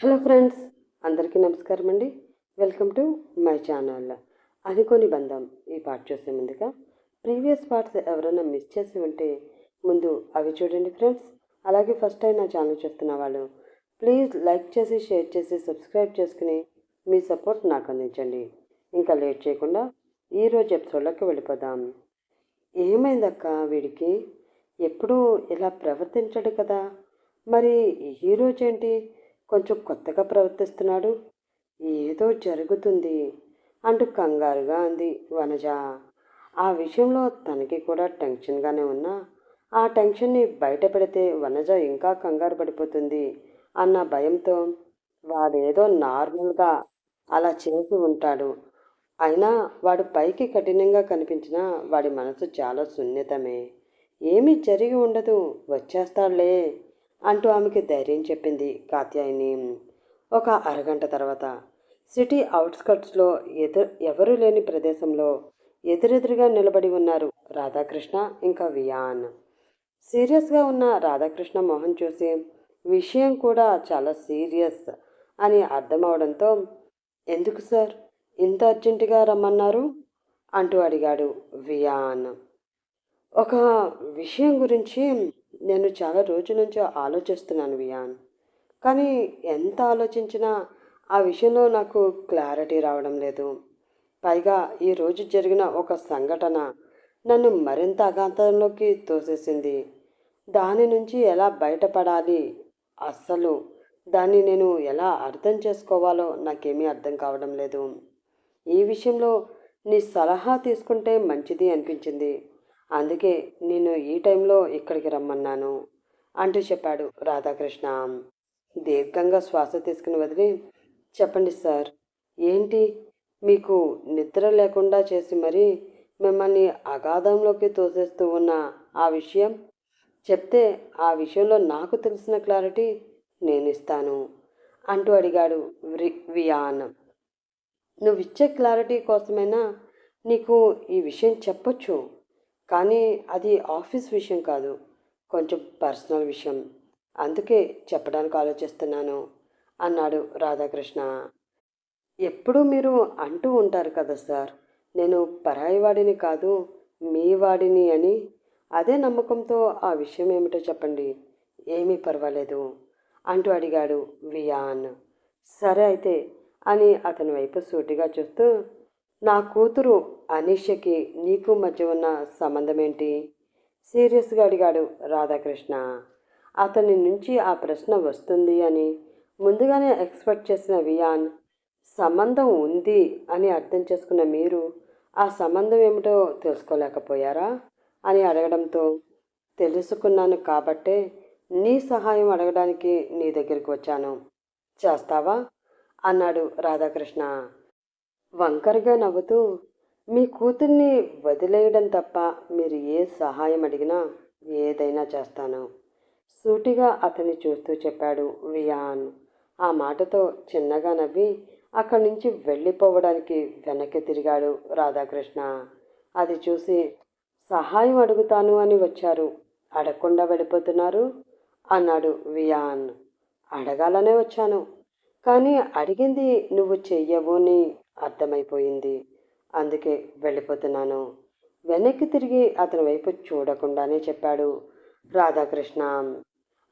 Hello friends అందరికీ నమస్కారం అండి. Welcome to my channel. అనుకోని బంధం ఈ పార్ట్ చూసే ముందుగా ప్రీవియస్ పార్ట్స్ ఎవరైనా మిస్ చేసి ఉంటే ముందు అవి చూడండి ఫ్రెండ్స్. అలాగే ఫస్ట్ టైం నా ఛానల్ చూస్తున్న వాళ్ళు ప్లీజ్ లైక్ చేసి షేర్ చేసి సబ్స్క్రైబ్ చేసుకుని మీ సపోర్ట్ నాకు అందించండి. ఇంకా లేట్ చేయకుండా ఈరోజు ఎపిసోడ్లోకి వెళ్ళిపోదాం. ఏమైందక్క వీడికి? ఎప్పుడూ ఇలా ప్రవర్తించడు కదా. మరి ఈ రోజేంటి? కొంచెం కొత్తగా ప్రవర్తిస్తున్నాడు. ఏదో జరుగుతుంది అంటూ కంగారుగా అంది వనజ. ఆ విషయంలో తనకి కూడా టెన్షన్గానే ఉన్నా. ఆ టెన్షన్ని బయట పెడితే వనజ ఇంకా కంగారు పడిపోతుంది అన్న భయంతో వాడేదో నార్మల్గా అలా చేసి ఉంటాడు. అయినా వాడు పైకి కఠినంగా కనిపించినా వాడి మనసు చాలా సున్నితమే. ఏమీ జరిగి ఉండదు. వచ్చేస్తాడులే. అంటూ ఆమెకి ధైర్యం చెప్పింది కాత్యాయని. ఒక అరగంట తర్వాత సిటీ అవుట్స్కట్స్లో ఎదురు ఎవరూ లేని ప్రదేశంలో ఎదురెదురుగా నిలబడి ఉన్నారు రాధాకృష్ణ ఇంకా వియాన్. సీరియస్గా ఉన్న రాధాకృష్ణ మొహం చూసి విషయం కూడా చాలా సీరియస్ అని అర్థమవడంతో ఎందుకు సార్? ఇంత అర్జెంటుగా రమ్మన్నారు? అంటూ అడిగాడు వియాన్. ఒక విషయం గురించి నేను చాలా రోజుల నుంచి ఆలోచిస్తున్నాను వియాన్. కానీ ఎంత ఆలోచించినా ఆ విషయంలో నాకు క్లారిటీ రావడం లేదు. పైగా ఈరోజు జరిగిన ఒక సంఘటన నన్ను మరింత అఘాతంలోకి తోసేసింది. దాని నుంచి ఎలా బయటపడాలి? అస్సలు దాన్ని నేను ఎలా అర్థం చేసుకోవాలో నాకేమీ అర్థం కావడం లేదు. ఈ విషయంలో నీ సలహా తీసుకుంటే మంచిది అనిపించింది. అందుకే నేను ఈ టైంలో ఇక్కడికి రమ్మన్నాను అంటూ చెప్పాడు రాధాకృష్ణ. దీర్ఘంగా శ్వాస తీసుకుని వదిలి చెప్పండి సార్ ఏంటి? మీకు నిద్ర లేకుండా చేసి మరీ మిమ్మల్ని అగాధంలోకి తోసేస్తూ ఉన్న ఆ విషయం? చెప్తే ఆ విషయంలో నాకు తెలిసిన క్లారిటీ నేను ఇస్తాను అంటూ అడిగాడు వియాన్. నువ్వు ఇచ్చే క్లారిటీ కోసమైనా నీకు ఈ విషయం చెప్పొచ్చు. కానీ అది ఆఫీస్ విషయం కాదు కొంచెం పర్సనల్ విషయం. అందుకే చెప్పడానికి ఆలోచిస్తున్నాను అన్నాడు రాధాకృష్ణ. ఎప్పుడూ మీరు అంటూ ఉంటారు కదా సార్ నేను పరాయి వాడిని కాదు మీ వాడిని అని. అదే నమ్మకంతో ఆ విషయం ఏమిటో చెప్పండి. ఏమీ పర్వాలేదు అంటూ అడిగాడు వియాన్. సరే అయితే అని అతని వైపు సూటిగా చూస్తూ నా కూతురు అనీషకి నీకు మధ్య ఉన్న సంబంధం ఏంటి సీరియస్గా అడిగాడు రాధాకృష్ణ. అతని నుంచి ఆ ప్రశ్న వస్తుంది అని. ముందుగానే ఎక్స్పెక్ట్ చేసిన వియాన్ సంబంధం ఉంది అని అర్థం చేసుకున్న మీరు ఆ సంబంధం ఏమిటో తెలుసుకోలేకపోయారా? అని అడగడంతో తెలుసుకున్నాను కాబట్టే నీ సహాయం అడగడానికి నీ దగ్గరికి వచ్చాను. చేస్తావా? అన్నాడు రాధాకృష్ణ. వంకరగా నవ్వుతూ మీ కూతుర్ని వదిలేయడం తప్ప మీరు ఏ సహాయం అడిగినా ఏదైనా చేస్తాను సూటిగా అతన్ని చూస్తూ చెప్పాడు వియాన్ ఆ మాటతో చిన్నగా నవ్వి అక్కడి నుంచి వెళ్ళిపోవడానికి వెనక్కి తిరిగాడు రాధాకృష్ణ. అది చూసి సహాయం అడుగుతాను అని వచ్చారు. అడగకుండా వెళ్ళిపోతున్నారు అన్నాడు వియాన్ అడగాలనే వచ్చాను. కానీ అడిగింది నువ్వు చెయ్యవు అని అర్థమైపోయింది. అందుకే వెళ్ళిపోతున్నాను. వెనక్కి తిరిగి అతని వైపు చూడకుండానే చెప్పాడు రాధాకృష్ణ.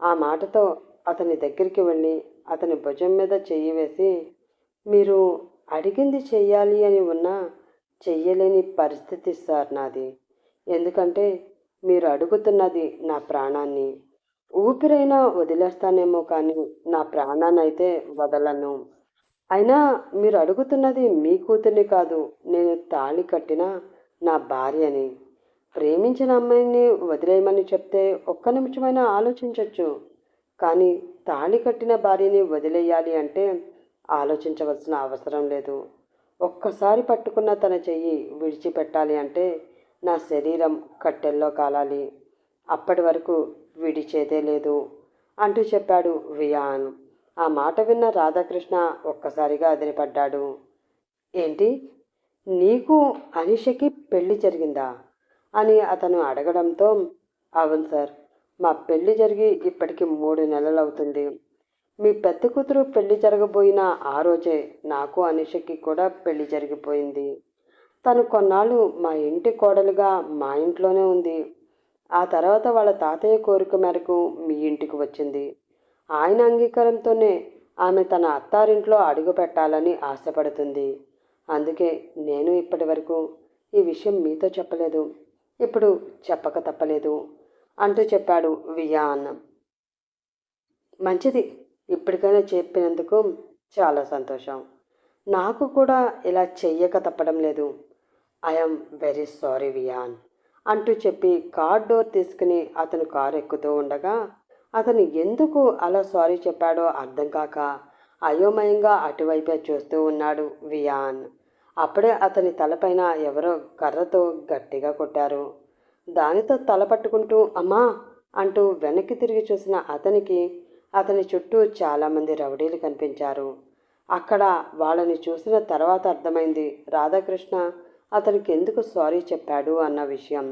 ఆ మాటతో అతని దగ్గరికి వెళ్ళి అతని భుజం మీద చెయ్యి వేసి మీరు అడిగింది చెయ్యాలి అని ఉన్నా చెయ్యలేని పరిస్థితి సార్ నాది. ఎందుకంటే మీరు అడుగుతున్నది నా ప్రాణాన్ని. ఊపిరైనా వదిలేస్తానేమో కానీ నా ప్రాణాన్ని అయితే వదలను. అయినా మీరు అడుగుతున్నది మీ కూతుర్ని కాదు నేను తాళి కట్టిన నా భార్యని. ప్రేమించిన అమ్మాయిని వదిలేయమని చెప్తే ఒక్క నిమిషమైనా ఆలోచించవచ్చు కానీ తాళి కట్టిన భార్యని వదిలేయాలి అంటే ఆలోచించవలసిన అవసరం లేదు. ఒక్కసారి పట్టుకున్న తన చెయ్యి విడిచిపెట్టాలి అంటే నా శరీరం కట్టెల్లో కాలాలి. అప్పటి వరకు విడిచేదే లేదు అంటూ చెప్పాడు వియాన్ ఆ మాట విన్న రాధాకృష్ణ ఒక్కసారిగా అదిరిపడ్డాడు. ఏంటి? నీకు అనిషకి పెళ్ళి జరిగిందా? అని అతను అడగడంతో అవును సార్ మా పెళ్ళి జరిగి ఇప్పటికి మూడు నెలలు అవుతుంది మీ పెద్ద కూతురు పెళ్ళి జరగబోయిన ఆ రోజే నాకు అనిషకి కూడా పెళ్ళి జరిగిపోయింది. తను కొన్నాళ్ళు మా ఇంటి కోడలుగా మా ఇంట్లోనే ఉంది. ఆ తర్వాత వాళ్ళ తాతయ్య కోరిక మేరకు మీ ఇంటికి వచ్చింది. ఆయన అంగీకారంతోనే ఆమె తన అత్తారింట్లో అడుగు పెట్టాలని ఆశపడుతుంది. అందుకే నేను ఇప్పటి వరకు ఈ విషయం మీతో చెప్పలేదు. ఇప్పుడు చెప్పక తప్పలేదు అంటూ చెప్పాడు వియాన్. మంచిది ఇప్పటికైనా చెప్పినందుకు చాలా సంతోషం. నాకు కూడా ఇలా చెయ్యక తప్పడం లేదు. ఐఎమ్ వెరీ సారీ వియాన్ అంటూ చెప్పి కార్ డోర్ తీసుకుని అతను కారు ఎక్కుతూ ఉండగా అతను ఎందుకు అలా సారీ చెప్పాడో అర్థం కాక అయోమయంగా అటువైపే చూస్తూ ఉన్నాడు వియాన్. అప్పుడే అతని తలపైన ఎవరో కర్రతో గట్టిగా కొట్టారు. దానితో తల పట్టుకుంటూ అమ్మా అంటూ వెనక్కి తిరిగి చూసిన అతనికి అతని చుట్టూ చాలామంది రౌడీలు కనిపించారు. అక్కడ వాళ్ళని చూసిన తర్వాత అర్థమైంది రాధాకృష్ణ అతనికి ఎందుకు సారీ చెప్పాడు అన్న విషయం.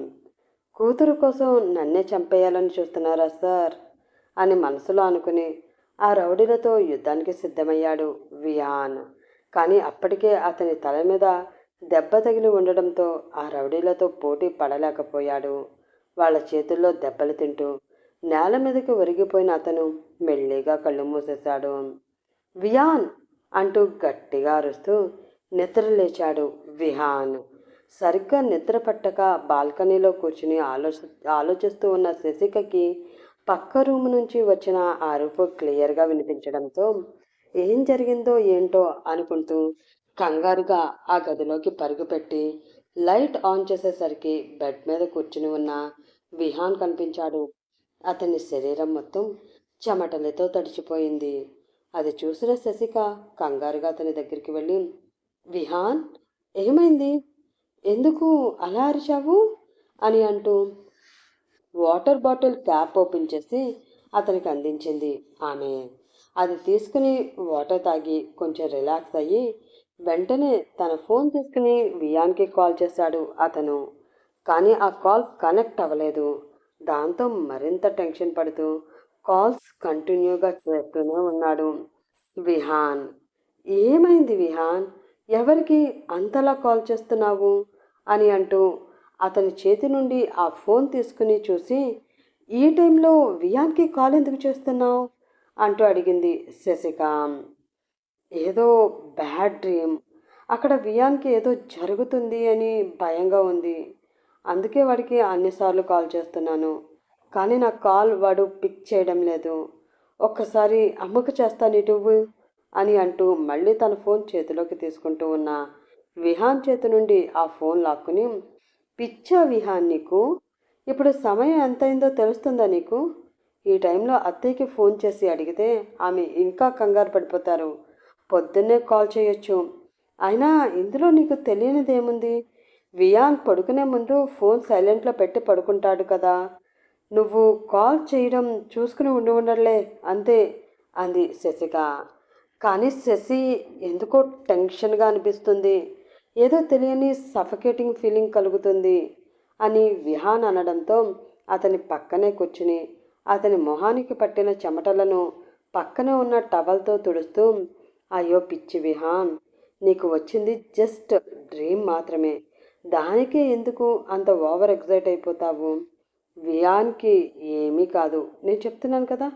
కూతురు కోసం నన్నే చంపేయాలని చూస్తున్నారా సార్? అని మనసులో అనుకుని ఆ రౌడీలతో యుద్ధానికి సిద్ధమయ్యాడు వియాన్. కానీ అప్పటికే అతని తల మీద దెబ్బ తగిలి ఉండడంతో ఆ రౌడీలతో పోటీ పడలేకపోయాడు. వాళ్ళ చేతుల్లో దెబ్బలు తింటూ నేల మీదకి ఒరిగిపోయిన అతను మెల్లిగా కళ్ళు మూసేశాడు. వియాన్! అంటూ గట్టిగా అరుస్తూ నిద్ర లేచాడు విహాన్. సరిగ్గా నిద్ర పట్టక బాల్కనీలో కూర్చుని ఆలోచి ఆలోచిస్తూ ఉన్న శశికకి పక్క రూమ్ నుంచి వచ్చిన ఆ అరుపు క్లియర్గా వినిపించడంతో ఏం జరిగిందో ఏంటో అనుకుంటూ కంగారుగా ఆ గదిలోకి పరుగుపెట్టి లైట్ ఆన్ చేసేసరికి బెడ్ మీద కూర్చుని ఉన్న విహాన్ కనిపించాడు. అతని శరీరం మొత్తం చెమటలతో తడిచిపోయింది. అది చూసిన శశిక కంగారుగా అతని దగ్గరికి వెళ్ళి విహాన్ ఏమైంది? ఎందుకు అలా అరిచావు? అని అంటూ వాటర్ బాటిల్ క్యాప్ ఓపెన్ చేసి అతనికి అందించింది. ఆమె అది తీసుకుని వాటర్ తాగి కొంచెం రిలాక్స్ అయ్యి వెంటనే తన ఫోన్ తీసుకుని వియాన్కి కాల్ చేశాడు అతను. కానీ ఆ కాల్ కనెక్ట్ అవ్వలేదు. దాంతో మరింత టెన్షన్ పడుతూ కాల్స్ కంటిన్యూగా చేస్తూనే ఉన్నాడు విహాన్. ఏమైంది విహాన్? ఎవరికి అంతలా కాల్ చేస్తున్నావు? అని అంటూ అతని చేతి నుండి ఆ ఫోన్ తీసుకుని చూసి ఈ టైంలో వియాన్కి కాల్ ఎందుకు చేస్తున్నావు? అంటూ అడిగింది శశిక. ఏదో బ్యాడ్ డ్రీమ్. అక్కడ వియాన్కి ఏదో జరుగుతుంది అని భయంగా ఉంది. అందుకే వాడికి అన్నిసార్లు కాల్ చేస్తున్నాను. కానీ నా కాల్ వాడు పిక్ చేయడం లేదు. ఒక్కసారి అమ్మకు చేస్తాను ఇటువు అని అంటూ మళ్ళీ తన ఫోన్ చేతిలోకి తీసుకుంటూ ఉన్న విహాన్ చేతి నుండి ఆ ఫోన్ లాక్కుని పిచ్చా విహాన్ నీకు ఇప్పుడు సమయం ఎంతైందో తెలుస్తుందా నీకు? ఈ టైంలో అత్తయ్యకి ఫోన్ చేసి అడిగితే ఆమె ఇంకా కంగారు పడిపోతారు. పొద్దున్నే కాల్ చేయొచ్చు. అయినా ఇందులో నీకు తెలియనిదేముంది? వియాన్ పడుకునే ముందు ఫోన్ సైలెంట్లో పెట్టి పడుకుంటాడు కదా. నువ్వు కాల్ చేయడం చూసుకుని ఉండి ఉండలే అంతే అంది శశిక. కానీ శశి ఎందుకో టెన్షన్గా అనిపిస్తుంది. ఏదో తెలియని సఫకేటింగ్ ఫీలింగ్ కలుగుతుంది అని విహాన్ అనడంతో అతని పక్కనే కూర్చుని అతని మొహానికి పట్టిన చెమటలను పక్కనే ఉన్న టవల్తో తుడుస్తూ అయ్యో పిచ్చి విహాన్ నీకు వచ్చింది జస్ట్ డ్రీమ్ మాత్రమే. దానికే ఎందుకు అంత ఓవర్ ఎగ్జైట్ అయిపోతావు? వియాన్కి ఏమీ కాదు. నేను చెప్తున్నాను కదా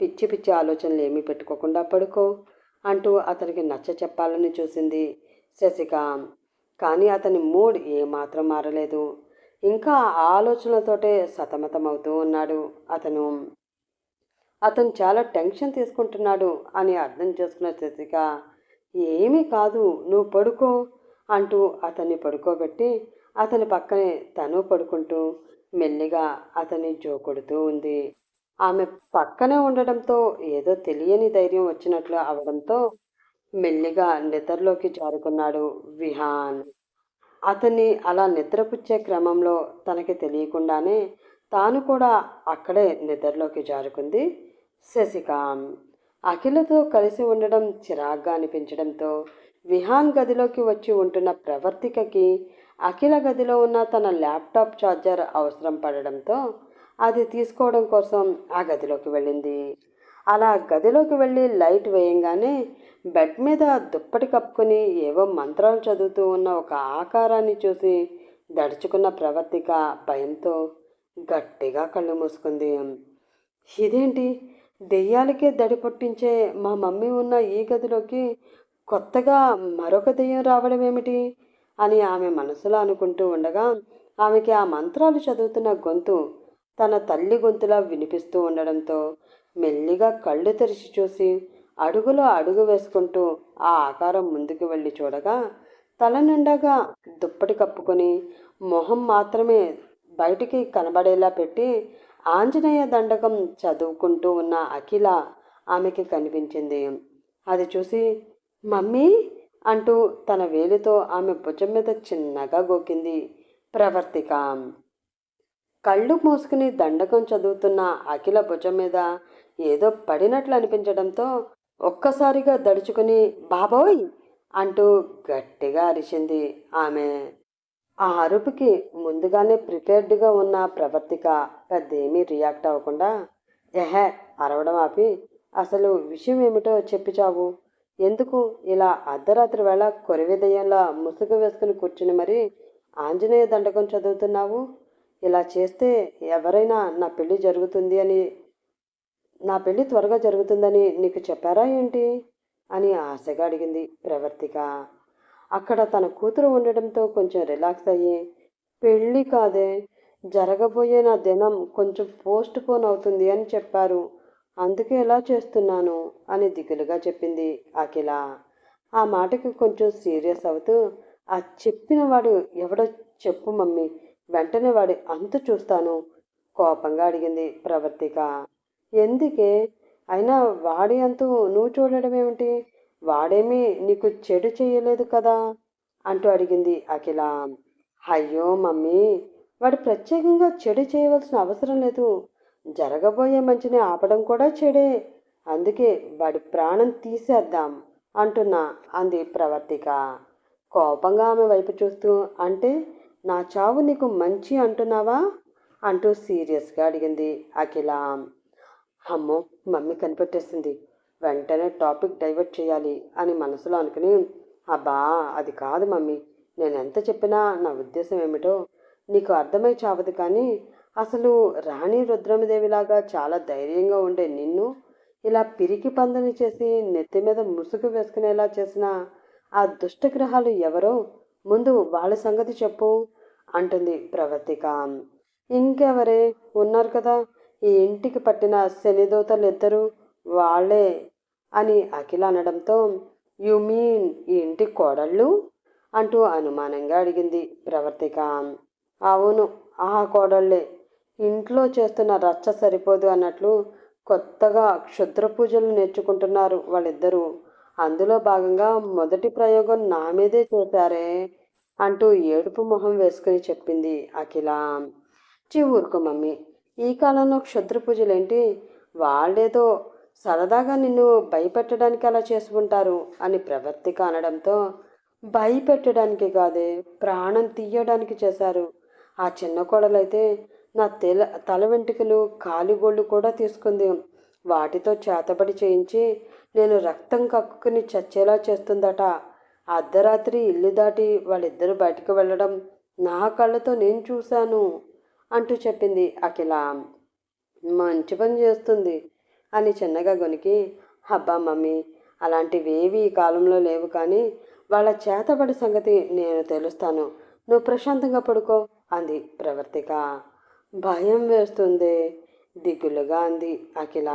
పిచ్చి పిచ్చి ఆలోచనలు ఏమీ పెట్టుకోకుండా పడుకో అంటూ అతనికి నచ్చ చెప్పాలని చూసింది. శశిక కానీ అతని మూడ్ ఏమాత్రం మారలేదు. ఇంకా ఆలోచనలతోటే సతమతమవుతూ ఉన్నాడు అతను. అతను చాలా టెన్షన్ తీసుకుంటున్నాడు అని అర్థం చేసుకున్న శశిక ఏమీ కాదు నువ్వు పడుకో అంటూ అతన్ని పడుకోబెట్టి అతని పక్కనే తను పడుకుంటూ మెల్లిగా అతన్ని జోకొడుతూ ఉంది. ఆమె పక్కనే ఉండడంతో ఏదో తెలియని ధైర్యం వచ్చినట్లు అవడంతో మెల్లిగా నిద్రలోకి జారుకున్నాడు విహాన్. అతన్ని అలా నిద్రపుచ్చే క్రమంలో తనకి తెలియకుండానే తాను కూడా అక్కడే నిద్రలోకి జారుకుంది శశికామ్ అఖిలతో కలిసి ఉండడం చిరాగ్గా అనిపించడంతో విహాన్ గదిలోకి వచ్చి ఉంటున్న ప్రవర్తికకి అఖిల గదిలో ఉన్న తన ల్యాప్టాప్ ఛార్జర్ అవసరం పడడంతో అది తీసుకోవడం కోసం ఆ గదిలోకి వెళ్ళింది. అలా గదిలోకి వెళ్ళి లైట్ వేయంగానే బెడ్ మీద దుప్పటి కప్పుకుని ఏవో మంత్రాలు చదువుతూ ఉన్న ఒక ఆకారాన్ని చూసి దడుచుకున్న ప్రవర్తిక భయంతో గట్టిగా కళ్ళు మూసుకుంది. ఇదేంటి? దెయ్యాలకే దడి పుట్టించే మా మమ్మీ ఉన్న ఈ గదిలోకి కొత్తగా మరొక దెయ్యం రావడం ఏమిటి? అని ఆమె మనసులో అనుకుంటూ ఉండగా ఆమెకి ఆ మంత్రాలు చదువుతున్న గొంతు తన తల్లి గొంతులా వినిపిస్తూ ఉండడంతో మెల్లిగా కళ్ళు తెరిచి చూసి అడుగులో అడుగు వేసుకుంటూ ఆ ఆకారం ముందుకు వెళ్ళి చూడగా తల నిండాగా దుప్పటి కప్పుకొని మొహం మాత్రమే బయటికి కనబడేలా పెట్టి ఆంజనేయ దండకం చదువుకుంటూ ఉన్న అఖిల ఆమెకి కనిపించింది. అది చూసి మమ్మీ అంటూ తన వేలితో ఆమె భుజం మీద చిన్నగా గోకింది ప్రవర్తిక. కళ్ళు మూసుకుని దండకం చదువుతున్న అఖిల భుజం మీద ఏదో పడినట్లు అనిపించడంతో ఒక్కసారిగా దడుచుకుని బాబోయ్! అంటూ గట్టిగా అరిచింది ఆమె. ఆ అరుపుకి ముందుగానే ప్రిపేర్డ్గా ఉన్న ప్రవర్తిక పెద్దేమీ రియాక్ట్ అవ్వకుండా ఎహే అరవడం ఆపి అసలు విషయం ఏమిటో చెప్పి చావు. ఎందుకు ఇలా అర్ధరాత్రి వేళ కొరివిదయంలా ముసుగు వేసుకుని కూర్చుని మరి ఆంజనేయ దండకం చదువుతున్నావు? ఇలా చేస్తే ఎవరైనా నా పెళ్ళి జరుగుతుంది అని నా పెళ్ళి త్వరగా జరుగుతుందని నీకు చెప్పారా ఏంటి? అని ఆశగా అడిగింది ప్రవర్తిక. అక్కడ తన కూతురు ఉండడంతో కొంచెం రిలాక్స్ అయ్యి పెళ్ళి కాదే జరగబోయే నా దినం కొంచెం పోస్ట్ పోన్ అవుతుంది అని చెప్పారు. అందుకే ఎలా చేస్తున్నాను అని దిగులుగా చెప్పింది అఖిల. ఆ మాటకి కొంచెం సీరియస్ అవుతూ ఆ చెప్పిన వాడు ఎవడో చెప్పు మమ్మీ వెంటనే వాడి అంత చూస్తాను కోపంగా అడిగింది ప్రవర్తిక. ఎందుకే? అయినా వాడి అంతు నువ్వు చూడడం ఏమిటి వాడేమీ నీకు చెడు చేయలేదు కదా? అంటూ అడిగింది అఖిల. అయ్యో మమ్మీ వాడు ప్రత్యేకంగా చెడు చేయవలసిన అవసరం లేదు. జరగబోయే మంచిని ఆపడం కూడా చెడే. అందుకే వాడి ప్రాణం తీసేద్దాం అంటున్నా అంది ప్రవర్తిక. కోపంగా ఆమె వైపు చూస్తూ అంటే నా చావు నీకు మంచి అంటున్నావా? అంటూ సీరియస్గా అడిగింది అఖిల. అమ్మో మమ్మీ కనిపెట్టేసింది. వెంటనే టాపిక్ డైవర్ట్ చేయాలి అని మనసులో అనుకుని అబ్బా అది కాదు మమ్మీ నేను ఎంత చెప్పినా నా ఉద్దేశం ఏమిటో నీకు అర్థమై చావదు కానీ అసలు రాణి రుద్రమదేవిలాగా చాలా ధైర్యంగా ఉండే నిన్ను ఇలా పిరికి పందని చేసి నెత్తి మీద ముసుగు వేసుకునేలా చేసిన ఆ దుష్టగ్రహాలు ఎవరో ముందు వాళ్ళ సంగతి చెప్పు అంటుంది ప్రవర్తిక ఇంకెవరే? ఉన్నారు కదా ఈ ఇంటికి పట్టిన శనిదోతలు ఇద్దరు వాళ్ళే అని అఖిల అనడంతో యు మీన్ ఈ ఇంటి కోడళ్ళు? అంటూ అనుమానంగా అడిగింది ప్రవర్తిక. అవును ఆ కోడళ్ళే. ఇంట్లో చేస్తున్న రచ్చ సరిపోదు అన్నట్లు కొత్తగా క్షుద్ర పూజలు నేర్చుకుంటున్నారు వాళ్ళిద్దరూ. అందులో భాగంగా మొదటి ప్రయోగం నా మీదే చేశారే అంటూ ఏడుపు మొహం వేసుకుని చెప్పింది అఖిల. చి ఊరుకో మమ్మీ. ఈ కాలంలో క్షుద్ర పూజలేంటి? వాళ్ళేదో సరదాగా నిన్ను భయపెట్టడానికి అలా చేసుకుంటారు అని ప్రవర్తిక అనడంతో భయపెట్టడానికి కాదే ప్రాణం తీయడానికి చేశారు. ఆ చిన్న కోడలైతే నా తెల తల వెంట్రుకలు కాలిగోళ్ళు కూడా తీసుకుంది. వాటితో చేతబడి చేయించి నేను రక్తం కక్కుకుని చచ్చేలా చేస్తుందట. అర్ధరాత్రి ఇల్లు దాటి వాళ్ళిద్దరూ బయటకు వెళ్ళడం నా కళ్ళతో నేను చూశాను. అంటూ చెప్పింది అఖిల. మంచి పని చేస్తుంది అని చిన్నగా గొనికి అబ్బా మమ్మీ అలాంటివేవి ఈ కాలంలో లేవు కానీ వాళ్ళ చేతబడి సంగతి నేను తెలుస్తాను. నువ్వు ప్రశాంతంగా పడుకో అంది ప్రవర్తిక. భయం వేస్తుంది దిగులుగా అంది అఖిల.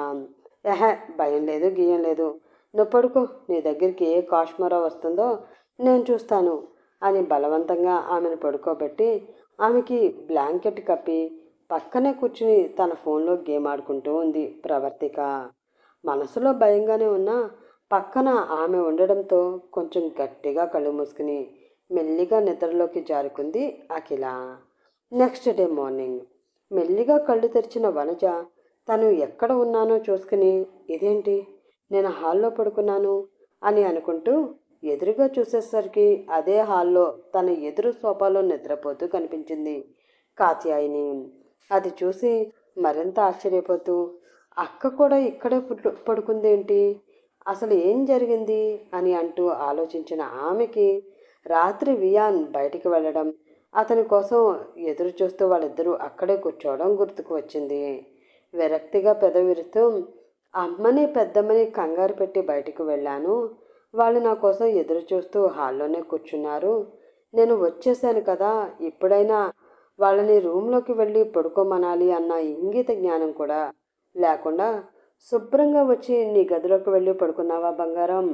ఎహ భయం లేదు గీయం లేదు. నువ్వు పడుకో నీ దగ్గరికి ఏ కాశ్మీరా వస్తుందో నేను చూస్తాను. అని బలవంతంగా ఆమెను పడుకోబెట్టి ఆమెకి బ్లాంకెట్ కప్పి పక్కనే కూర్చుని తన ఫోన్లో గేమ్ ఆడుకుంటూ ఉంది ప్రవర్తిక. మనసులో భయంగానే ఉన్నా పక్కన ఆమె ఉండడంతో కొంచెం గట్టిగా కళ్ళు మూసుకుని మెల్లిగా నిద్రలోకి జారుకుంది అఖిల. Next day morning. మెల్లిగా కళ్ళు తెరిచిన వనజ తను ఎక్కడ ఉన్నానో చూసుకుని ఇదేంటి? నేను హాల్లో పడుకున్నాను అని అనుకుంటూ ఎదురుగా చూసేసరికి అదే హాల్లో తన ఎదురు సోఫాలో నిద్రపోతూ కనిపించింది కాత్యాయిని. అది చూసి మరింత ఆశ్చర్యపోతూ అక్క కూడా ఇక్కడే పడుకుందేంటి? అసలు ఏం జరిగింది? అని అంటూ ఆలోచించిన ఆమెకి రాత్రి వియాన్ బయటికి వెళ్ళడం అతని కోసం ఎదురు చూస్తూ వాళ్ళిద్దరూ అక్కడే కూర్చోవడం గుర్తుకు వచ్చింది. విరక్తిగా పెదవిరుతూ అమ్మని పెద్దమ్మని కంగారు పెట్టి బయటికి వెళ్ళాను. వాళ్ళు నా కోసం ఎదురు చూస్తూ హాల్లోనే కూర్చున్నారు. నేను వచ్చేసాను కదా ఇప్పుడైనా వాళ్ళని రూమ్లోకి వెళ్ళి పడుకోమనాలి అన్న ఇంగిత జ్ఞానం కూడా లేకుండా శుభ్రంగా వచ్చి నీ గదిలోకి వెళ్ళి పడుకున్నావా బంగారం?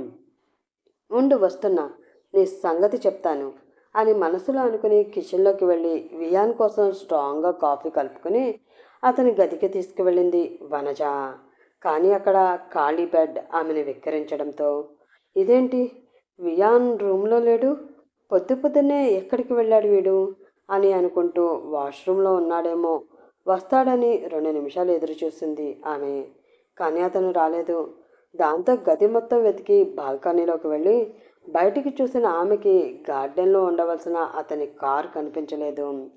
ఉండు వస్తున్నా. నీ సంగతి చెప్తాను అని మనసులో అనుకుని కిచెన్లోకి వెళ్ళి వియాన్ కోసం స్ట్రాంగ్గా కాఫీ కలుపుకొని అతని గదికి తీసుకువెళ్ళింది వనజ. కానీ అక్కడ ఖాళీ బెడ్ ఆమెను వెక్కిరించడంతో ఇదేంటి? వియాన్ రూమ్లో లేడు? పొద్దు పొద్దున్నే ఎక్కడికి వెళ్ళాడు వీడు? అని అనుకుంటూ వాష్రూమ్లో ఉన్నాడేమో. వస్తాడని రెండు నిమిషాలు ఎదురు చూసింది ఆమె. కానీ అతను రాలేదు. దాంతో గది మొత్తం వెతికి బాల్కనీలోకి వెళ్ళి బయటికి చూసిన ఆమెకి గార్డెన్లో ఉండవలసిన అతని కార్ కనిపించలేదు.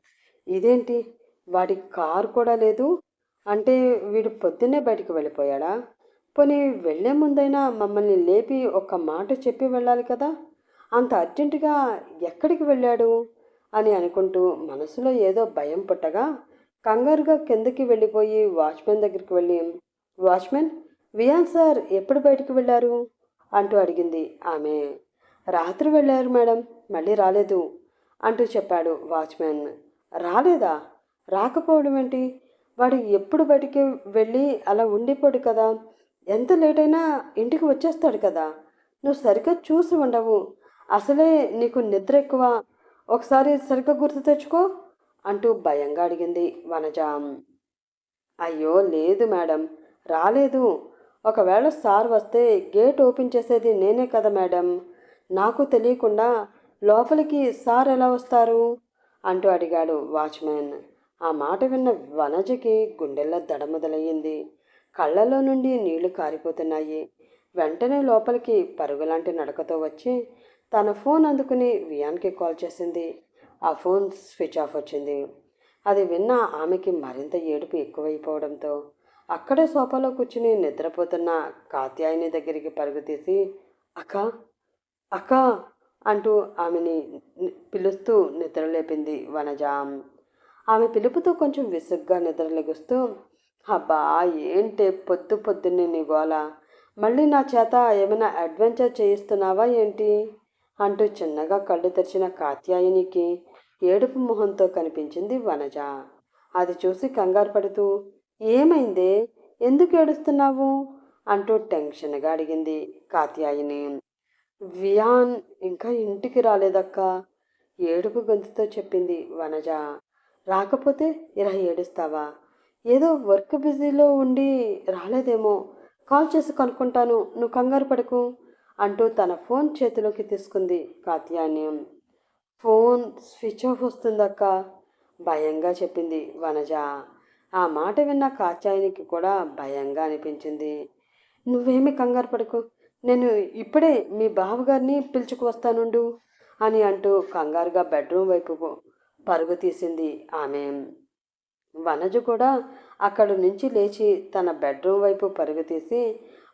ఇదేంటి? వాడి కార్ కూడా లేదు? అంటే వీడు పొద్దున్నే బయటికి వెళ్ళిపోయాడా? పోనీ వెళ్ళే ముందైనా మమ్మల్ని లేపి ఒక్క మాట చెప్పి వెళ్ళాలి కదా? అంత అర్జెంటుగా ఎక్కడికి వెళ్ళాడు? అని అనుకుంటూ మనసులో ఏదో భయం పుట్టగా కంగారుగా కిందకి వెళ్ళిపోయి వాచ్మెన్ దగ్గరికి వెళ్ళి వాచ్మెన్ వియాన్ సార్ ఎప్పుడు బయటికి వెళ్ళారు? అంటూ అడిగింది ఆమె. రాత్రి వెళ్ళారు మేడం మళ్ళీ రాలేదు అంటూ చెప్పాడు వాచ్మెన్. రాలేదా? రాకపోవడం ఏంటి? వాడు ఎప్పుడు బయటికి వెళ్ళి అలా ఉండిపోడు కదా? ఎంత లేట్ అయినా ఇంటికి వచ్చేస్తాడు కదా. నువ్వు సరిగ్గా చూసి ఉండవు. అసలే నీకు నిద్ర ఎక్కువ. ఒకసారి సరిగ్గా గుర్తు తెచ్చుకో అంటూ భయంగా అడిగింది వనజ. అయ్యో లేదు మేడం. రాలేదు. ఒకవేళ సార్ వస్తే గేట్ ఓపెన్ చేసేది నేనే కదా మేడం. నాకు తెలియకుండా లోపలికి సార్ ఎలా వస్తారు? అంటూ అడిగాడు వాచ్మెన్. ఆ మాట విన్న వనజకి గుండెల్లో దడ మొదలయ్యింది. కళ్ళలో నుండి నీళ్ళు కారిపోతున్నాయి. వెంటనే లోపలికి పరుగులాంటి నడకతో వచ్చి తన ఫోన్ అందుకుని వియాన్కి కాల్ చేసింది. ఆ ఫోన్ స్విచ్ ఆఫ్ వచ్చింది. అది విన్న ఆమెకి మరింత ఏడుపు ఎక్కువైపోవడంతో అక్కడే సోఫాలో కూర్చుని నిద్రపోతున్న కాత్యాయని దగ్గరికి పరుగు తీసి అక్క అక్క అంటూ ఆమెని పిలుస్తూ నిద్రలేపింది వనజ. ఆమె పిలుపుతో కొంచెం విసుగ్గా నిద్రలెగుస్తూ అబ్బా ఏంటే పొద్దు పొద్దున్నే నీ గోల? మళ్ళీ నా చేత ఏమైనా అడ్వెంచర్ చేయిస్తున్నావా ఏంటి? అంటూ చిన్నగా కళ్ళు తెరిచిన కాత్యాయనికి ఏడుపు మొహంతో కనిపించింది వనజ. అది చూసి కంగారు పడుతూ ఏమైందే? ఎందుకు ఏడుస్తున్నావు? అంటూ టెన్షన్గా అడిగింది కాత్యాయిని. వియాన్ ఇంకా ఇంటికి రాలేదక్క ఏడుపు గొంతుతో చెప్పింది వనజ. రాకపోతే ఇలా ఏడుస్తావా? ఏదో వర్క్ బిజీలో ఉండి రాలేదేమో. కాల్ చేసి కనుక్కుంటాను. నువ్వు కంగారు పడకు అంటూ తన ఫోన్ చేతిలోకి తీసుకుంది కాత్యాన్యం ఫోన్ స్విచ్ ఆఫ్ వస్తుందక్క భయంగా చెప్పింది వనజ. ఆ మాట విన్న కాత్యాయనికి కూడా భయంగా అనిపించింది. నువ్వేమి కంగారు పడకు. నేను ఇప్పుడే మీ బావగారిని పిలుచుకు వస్తానుండు అని అంటూ కంగారుగా బెడ్రూమ్ వైపు పరుగు తీసింది ఆమె. వనజ కూడా అక్కడి నుంచి లేచి తన బెడ్రూమ్ వైపు పరుగుతీసి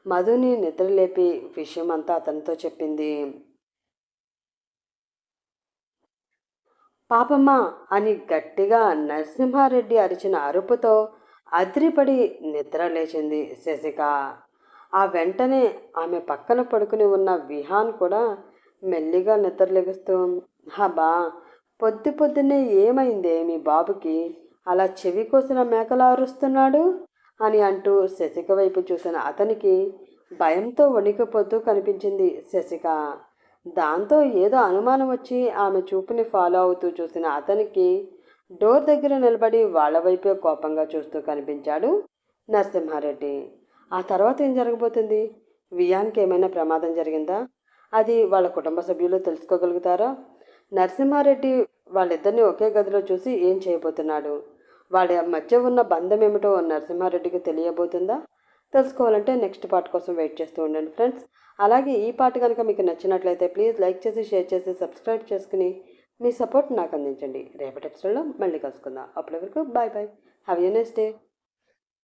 మధుని నిద్రలేపి విషయం అంతా అతనితో చెప్పింది. పాపమ్మ అని గట్టిగా నరసింహారెడ్డి అరిచిన అరుపుతో అదిరిపడి నిద్ర లేచింది శశిక. ఆ వెంటనే ఆమె పక్కన పడుకుని ఉన్న విహాన్ కూడా మెల్లిగా నిద్రలేగుస్తూ హబా పొద్దు పొద్దున్నే ఏమైందే మీ బాబుకి? అలా చెవి కోసిన మేకలా అరుస్తున్నాడు అని అంటూ శశిక వైపు చూసిన అతనికి భయంతో వణికిపోతూ కనిపించింది శశిక. దాంతో ఏదో అనుమానం వచ్చి ఆమె చూపుని ఫాలో అవుతూ చూసిన అతనికి డోర్ దగ్గర నిలబడి వాళ్ళ వైపే కోపంగా చూస్తూ కనిపించాడు నరసింహారెడ్డి. ఆ తర్వాత ఏం జరగబోతుంది? వియాన్కి ఏమైనా ప్రమాదం జరిగిందా? అది వాళ్ళ కుటుంబ సభ్యులు తెలుసుకోగలుగుతారా? నరసింహారెడ్డి వాళ్ళిద్దరిని ఒకే గదిలో చూసి ఏం చేయబోతున్నాడు? వాళ్ళ మధ్య ఉన్న బంధం ఏమిటో నరసింహారెడ్డికి తెలియబోతుందా? తెలుసుకోవాలంటే నెక్స్ట్ పార్ట్ కోసం వెయిట్ చేస్తూ ఉండండి ఫ్రెండ్స్. అలాగే ఈ పార్ట్ కనుక మీకు నచ్చినట్లయితే ప్లీజ్ లైక్ చేసి షేర్ చేసి సబ్స్క్రైబ్ చేసుకుని మీ సపోర్ట్ నాకు అందించండి. రేపటి ఎపిసోడ్లో మళ్ళీ కలుసుకుందాం. అప్పటి వరకు bye bye have a next day